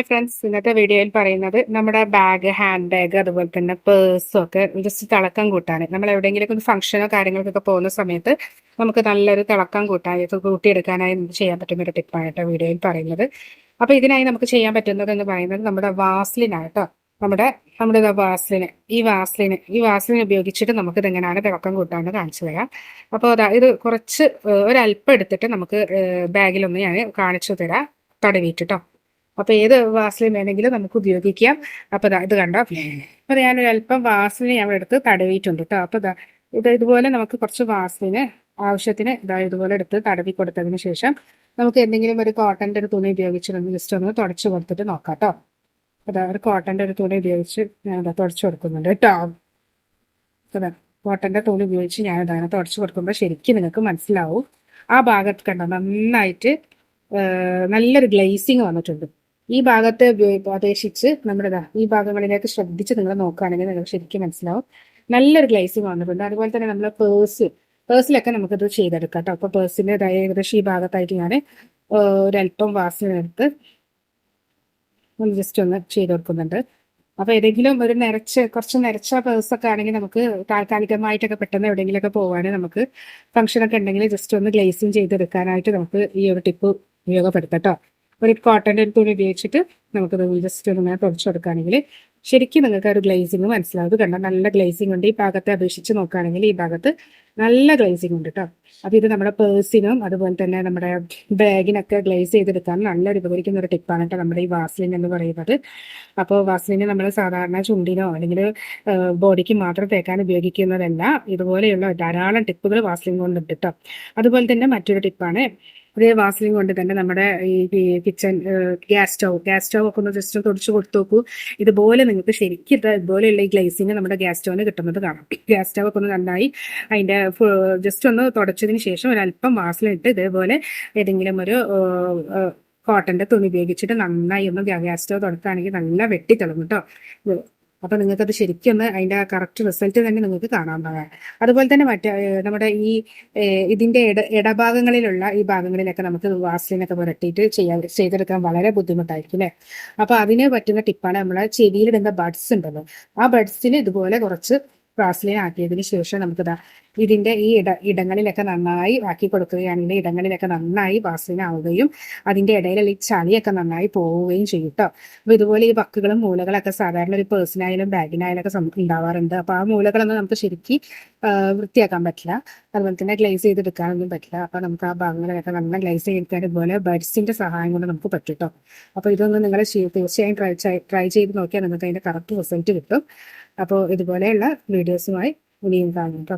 Hi friends ഇന്നത്തെ വീഡിയോയിൽ പറയുന്നത് നമ്മുടെ ബാഗ് ഹാൻഡ് ബാഗ് അതുപോലെ തന്നെ പേഴ്സും ഒക്കെ ജസ്റ്റ് തിളക്കം കൂട്ടാൻ. നമ്മൾ എവിടെയെങ്കിലും ഒരു ഫംഗ്ഷനോ കാര്യങ്ങൾക്കൊക്കെ പോകുന്ന സമയത്ത് നമുക്ക് നല്ലൊരു തിളക്കം കൂട്ടാൻ കൂട്ടിയെടുക്കാനായി നമുക്ക് ചെയ്യാൻ പറ്റുന്ന ഒരു ടിപ്പാണ് വീഡിയോയിൽ പറയുന്നത്. അപ്പോൾ ഇതിനായി നമുക്ക് ചെയ്യാൻ പറ്റുന്നത് എന്ന് പറയുന്നത് നമ്മുടെ വാസ്ലിനായിട്ടോ നമ്മുടെ നമ്മുടെ വാസ്ലിന് ഈ വാസ്ലിന് ഈ വാസ്ലിൻ ഉപയോഗിച്ചിട്ട് നമുക്ക് ഇതെങ്ങനെയാണ് തിളക്കം കൂട്ടാമെന്ന് കാണിച്ചു തരാം. അപ്പോൾ അതാ ഇത് കുറച്ച് ഒരല്പം എടുത്തിട്ട് നമുക്ക് ബാഗിലൊന്ന് ഞാൻ കാണിച്ചു തരാം. തടവിയിട്ടോ അപ്പൊ ഏത് വാസലിൻ വേണമെങ്കിലും നമുക്ക് ഉപയോഗിക്കാം. അപ്പൊ ഇത് കണ്ടോ? അപ്പൊ ഞാനൊരു അല്പം ഞാൻ എടുത്ത് തടവിയിട്ടുണ്ട് കേട്ടോ അപ്പൊ ഇത് ഇതുപോലെ നമുക്ക് കുറച്ച് വാസലിന് ആവശ്യത്തിന് ഇതാ ഇതുപോലെ എടുത്ത് തടവി കൊടുത്തതിന് ശേഷം നമുക്ക് എന്തെങ്കിലും ഒരു കോട്ടന്റെ ഒരു തുണി ഉപയോഗിച്ച് ജസ്റ്റ് ഒന്ന് തുടച്ചു കൊടുത്തിട്ട് നോക്കാം കേട്ടോ അതാ ഒരു കോട്ടന്റെ ഒരു തുണി ഉപയോഗിച്ച് ഞാൻ ഇതാ തുടച്ചു കൊടുക്കുന്നുണ്ട് കേട്ടോ അതാ കോട്ടന്റെ തുണി ഉപയോഗിച്ച് ഞാൻ ഇതാണ് തുടച്ചു കൊടുക്കുമ്പോൾ ശരിക്കും നിങ്ങൾക്ക് മനസ്സിലാവും. ആ ഭാഗത്ത് കണ്ടോ നന്നായിട്ട് നല്ലൊരു ഗ്ലേസിങ് വന്നിട്ടുണ്ട്. ഈ ഭാഗത്തെ അപേക്ഷിച്ച് നമ്മുടെ ഈ ഭാഗങ്ങളിലേക്ക് ശ്രദ്ധിച്ച് നിങ്ങൾ നോക്കുകയാണെങ്കിൽ നിങ്ങൾ ശരിക്കും മനസ്സിലാവും. നല്ലൊരു ഗ്ലേസിങ് വന്നിട്ടുണ്ട്. അതുപോലെ തന്നെ നമ്മുടെ പേഴ്സ് പേഴ്സിലൊക്കെ നമുക്കിത് ചെയ്തെടുക്കാം കേട്ടോ. അപ്പോൾ പേഴ്സിന്റെ ഏകദേശം ഈ ഭാഗത്തായിട്ട് ഞാൻ ഒരല്പം വാസനെടുത്ത് നമ്മൾ ജസ്റ്റ് ഒന്ന് ചെയ്ത് കൊടുക്കുന്നുണ്ട്. അപ്പോൾ ഏതെങ്കിലും ഒരു നിരച്ച കുറച്ച് നിറച്ച പേഴ്സൊക്കെ ആണെങ്കിൽ നമുക്ക് താൽക്കാലികമായിട്ടൊക്കെ പെട്ടെന്ന് എവിടെയെങ്കിലുമൊക്കെ പോകാൻ നമുക്ക് ഫംഗ്ഷനൊക്കെ ഉണ്ടെങ്കിൽ ജസ്റ്റ് ഒന്ന് ഗ്ലേസിങ് ചെയ്തെടുക്കാനായിട്ട് നമുക്ക് ഈ ഒരു ടിപ്പ് ഉപയോഗപ്പെടുത്താം കേട്ടോ. ഒരു കോട്ടന്റെ തുണി ഉപയോഗിച്ചിട്ട് നമുക്കത് ജസ്റ്റ് ഒന്ന് തുടച്ചു കൊടുക്കുകയാണെങ്കിൽ ശരിക്കും നിങ്ങൾക്ക് ഒരു ഗ്ലേസിങ് മനസ്സിലാവും. കണ്ട? നല്ല ഗ്ലേസിങ് ഉണ്ട്. ഈ ഭാഗത്തെ അപേക്ഷിച്ച് നോക്കുകയാണെങ്കിൽ ഈ ഭാഗത്ത് നല്ല ഗ്ലേസിങ് ഉണ്ട് കേട്ടോ അപ്പോൾ ഇത് നമ്മുടെ പേഴ്സിനും അതുപോലെ തന്നെ നമ്മുടെ ബാഗിനൊക്കെ ഗ്ലേസ് ചെയ്തെടുക്കാൻ നല്ലൊരു ഉപകരിക്കുന്ന ഒരു ടിപ്പാണ് കേട്ടോ നമ്മുടെ ഈ വാസ്ലിൻ എന്ന് പറയുന്നത്. അപ്പോൾ വാസ്ലിന് നമ്മൾ സാധാരണ ചുണ്ടിനോ അല്ലെങ്കിൽ ബോഡിക്ക് മാത്രം തേക്കാൻ ഉപയോഗിക്കുന്നതല്ല. ഇതുപോലെയുള്ള ധാരാളം ടിപ്പുകൾ വാസ്ലിൻ കൊണ്ടുണ്ട് കേട്ടോ അതുപോലെ തന്നെ മറ്റൊരു ടിപ്പാണ് അതേ വാസലിൻ കൊണ്ട് തന്നെ നമ്മുടെ ഈ kitchen gas stove gas stove ഒക്കെ ഒന്ന് ജസ്റ്റ് തുടച്ചു കൊടുത്തു നോക്കൂ ഇതുപോലെ നിങ്ങൾക്ക് ശരിക്കും ഇതുപോലെയുള്ള ഈ ഗ്ലേസിങ് നമ്മുടെ ഗ്യാസ് സ്റ്റൗവിന് കിട്ടുന്നത് കാണാം. ഗ്യാസ് സ്റ്റൗ ഒക്കെ ഒന്ന് നന്നായി അതിന്റെ ജസ്റ്റ് ഒന്ന് തുടച്ചതിന് ശേഷം ഒരല്പം വാസലിട്ട് ഇതേപോലെ ഏതെങ്കിലും ഒരു കോട്ടന്റെ തുണി ഉപയോഗിച്ചിട്ട് നന്നായി ഒന്ന് ഗ്യാസ് സ്റ്റൗ തുടക്കുകയാണെങ്കിൽ നല്ല വെട്ടി തിളങ്ങും കേട്ടോ. അപ്പൊ നിങ്ങൾക്ക് അത് ശരിക്കും അതിന്റെ കറക്റ്റ് റിസൾട്ട് തന്നെ നിങ്ങൾക്ക് കാണാവുന്നതാണ്. അതുപോലെ തന്നെ മറ്റേ നമ്മുടെ ഈ ഇതിന്റെ ഇട ഇടഭാഗങ്ങളിലുള്ള ഈ ഭാഗങ്ങളിലൊക്കെ നമുക്ക് വാസ്ലിനൊക്കെ പുരട്ടിയിട്ട് ചെയ്യാൻ ചെയ്തെടുക്കാൻ വളരെ ബുദ്ധിമുട്ടായിരിക്കും അല്ലെ? അപ്പൊ അതിന് പറ്റുന്ന ടിപ്പാണ് നമ്മളെ ചെവിയിലിടുന്ന ബഡ്സ് ഉണ്ടല്ലോ. ആ ബഡ്സിന് ഇതുപോലെ കുറച്ച് വാസ്ലിൻ ആക്കിയതിന് ശേഷം നമുക്കിതാ ഇതിന്റെ ഈ ഇട ഇടങ്ങളിലൊക്കെ നന്നായി ആക്കി കൊടുക്കുകയാണെങ്കിൽ ഇടങ്ങളിലൊക്കെ നന്നായി വാസനാവുകയും അതിന്റെ ഇടയിലുള്ള ഈ ചളിയൊക്കെ നന്നായി പോവുകയും ചെയ്യും കേട്ടോ അപ്പൊ ഇതുപോലെ ഈ വക്കുകളും മൂലകളൊക്കെ സാധാരണ ഒരു പേഴ്സണായാലും ബാഗിനായാലും ഒക്കെ ഉണ്ടാവാറുണ്ട്. അപ്പൊ ആ മൂലകളൊന്നും നമുക്ക് ശരിക്കും വൃത്തിയാക്കാൻ പറ്റില്ല. അതുപോലെ തന്നെ ഗ്ലേസ് ചെയ്തെടുക്കാനൊന്നും പറ്റില്ല. അപ്പൊ നമുക്ക് ആ ഭാഗങ്ങളിലൊക്കെ നന്നെ ഗ്ലേസ് ചെയ്തെടുക്കാൻ ഇതുപോലെ ബഡ്സിന്റെ സഹായം കൊണ്ട് നമുക്ക് പറ്റും കേട്ടോ അപ്പൊ ഇതൊന്ന് നിങ്ങൾ തീർച്ചയായും ട്രൈ ചെയ്ത് നോക്കിയാൽ നിങ്ങൾക്ക് അതിന്റെ കറക്റ്റ് റിസൾട്ട് കിട്ടും. അപ്പോൾ ഇതുപോലെയുള്ള വീഡിയോസുമായി ഇനിയും കാണും കേട്ടോ